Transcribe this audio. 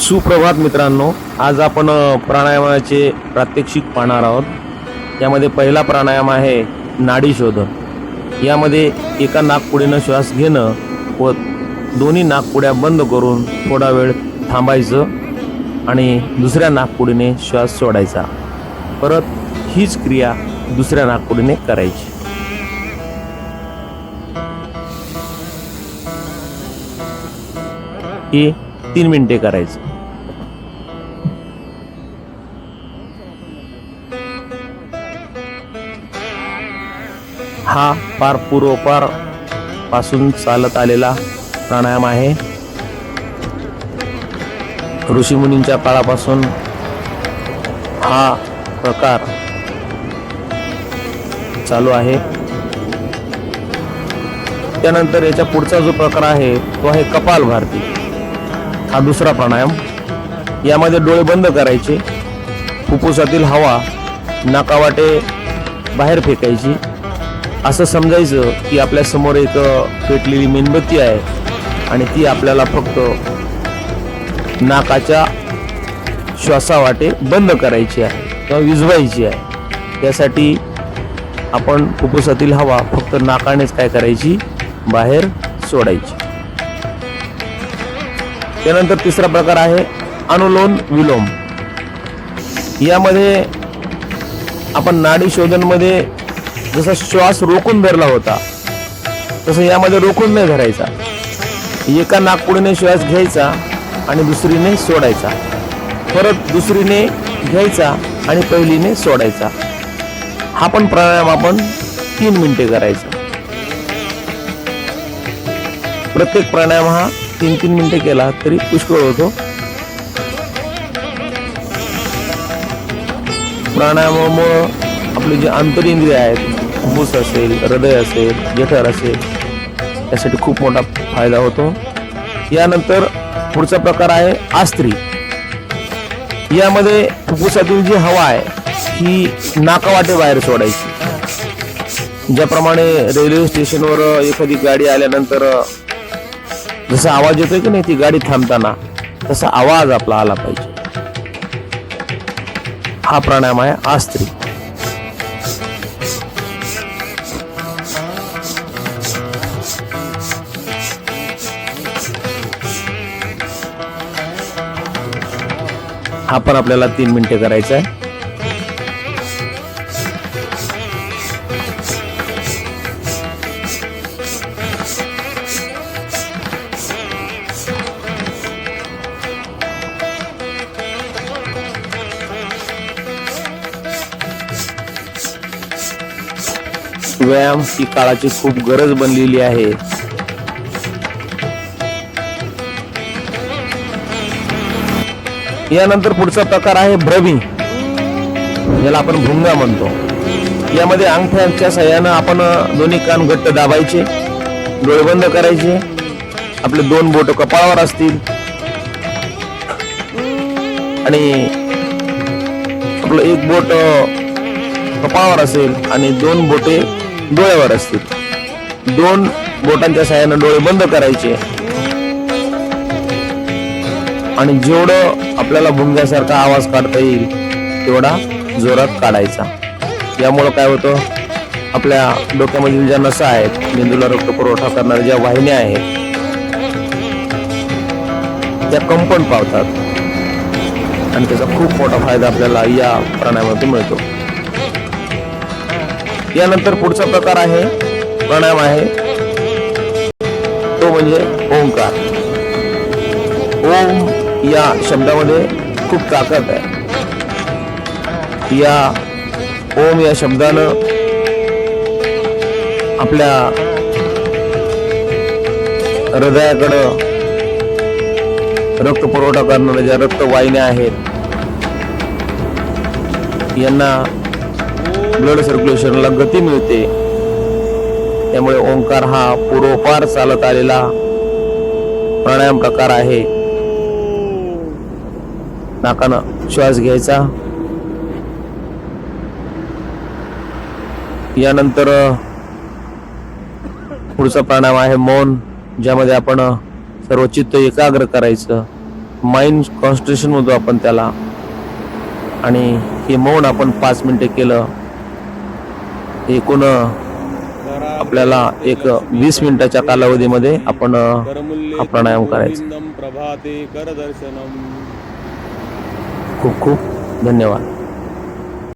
सुप्रभात मित्रांनो आज आपण प्राणायामाचे प्रात्यक्षिक पाहणार आहोत. यामध्ये पहिला प्राणायाम आहे नाडी शोधन यामध्ये एका नागपुडीनं श्वास घेणं व दोन्ही नाकपुड्या बंद करून थोडा वेळ थांबायचं आणि दुसऱ्या नाकपुडीने श्वास सोडायचा. परत हीच क्रिया दुसऱ्या नाकपुडीने करायची. ही तीन मिनिटे करायचं. हा फार पूर्वपारपासून चालत आलेला प्राणायाम आहे. ऋषीमुनींच्या काळापासून हा प्रकार चालू आहे. त्यानंतर याच्या पुढचा जो प्रकार आहे तो आहे कपाल भारती. हा दुसरा प्राणायाम. यामध्ये डोळे बंद करायचे. फुफ्फुसातील हवा नाकावाटे बाहेर फेकायची. असं समजायचं की आपल्यासमोर एक पेटलेली मेणबत्ती आहे आणि ती आपल्याला फक्त नाकाच्या श्वासावाटे बंद करायची आहे किंवा विझवायची आहे. त्यासाठी आपण फुफ्फुसातील हवा फक्त नाकानेच काय करायची? बाहेर सोडायची. त्यानंतर तिसरा प्रकार आहे अनुलोम विलोम. यामध्ये आपण नाडी शोधनमध्ये जसा श्वास रोखून धरला होता तसं यामध्ये रोखून नाही धरायचा. एका नाकपुडीने श्वास घ्यायचा आणि दुसरीने सोडायचा. परत दुसरीने घ्यायचा आणि पहिलीने सोडायचा. हा पण प्राणायाम आपण तीन मिनिटे करायचा. प्रत्येक प्राणायाम हा तीन तीन मिनिटे केला तरी पुष्कळ होतो. प्राणायामामुळं आपले जे आंतरिंद्रिय आहेत फुफ्फुस असेल हृदय असेल जठर असेल यासाठी खूप मोठा फायदा होतो. यानंतर पुढचा प्रकार आहे आस्त्री. यामध्ये फुफ्फुसातील जी हवा आहे ही नाकावाटे बाहेर सोडायची. ज्याप्रमाणे रेल्वे स्टेशनवर एखादी गाडी आल्यानंतर जसा आवाज येतोय की नाही ती गाडी थांबताना तसा आवाज आपला आला पाहिजे. हा प्राणायाम आहे आस्त्री. हा पण आपल्याला तीन मिनिटे करायचा आहे. व्यायाम ही काळाची खूप गरज बनलेली आहे. यानंतर पुढचा प्रकार आहे भ्रमी ज्याला आपण भुंगा म्हणतो. यामध्ये अंगठ्यांच्या सहाय्यानं आपण दोन्ही कान घट्ट दाबायचे डोळे बंद करायचे. आपले दोन बोट कपाळावर असतील. आणि आपलं एक बोट कपाळावर असेल आणि दोन बोटे डोळ्यावर असतील. दोन बोटांच्या सहाय्यानं डोळे बंद करायचे. आणि जेवढं आपल्याला भुंग्यासारखा आवाज काढता येईल तेवढा जोरात काढायचा. यामुळं काय होतं आपल्या डोक्यामधील ज्या नसा आहेत मेंदूला रक्त पुरवठा करणाऱ्या ज्या वाहिन्या आहेत त्या कंपन पावतात. आणि त्याचा खूप मोठा फायदा आपल्याला या प्राणायामातून मिळतो. यानंतर पुढचा प्रकार आहे प्राणायाम आहे. तो म्हणजे ओंकार. ओम या शब्दामध्ये खूप ताकद आहे. या ओम या शब्दानं आपल्या हृदयाकडं रक्त पुरवठा करणाऱ्या ज्या रक्तवाहिन्या आहेत यांना ब्लड सर्क्युलेशनला गती मिळते. त्यामुळे ओंकार हा पूर्वपार चालत आलेला प्राणायाम प्रकार आहे. नाकानं श्वास घ्यायचा. यानंतर पुढचा प्राणायाम आहे मौन ज्यामध्ये आपण सर्व चित्त एकाग्र करायचं. माइंड कॉन्सन्ट्रेशन म्हणतो आपण त्याला. आणि हे मौन आपण पाच मिनिटे केलं. एकूण आपल्याला एक वीस मिनिटाच्या कालावधीमध्ये आपण हा प्राणायाम करायचा. प्रभाते करदर्शनम. खूप खूप धन्यवाद.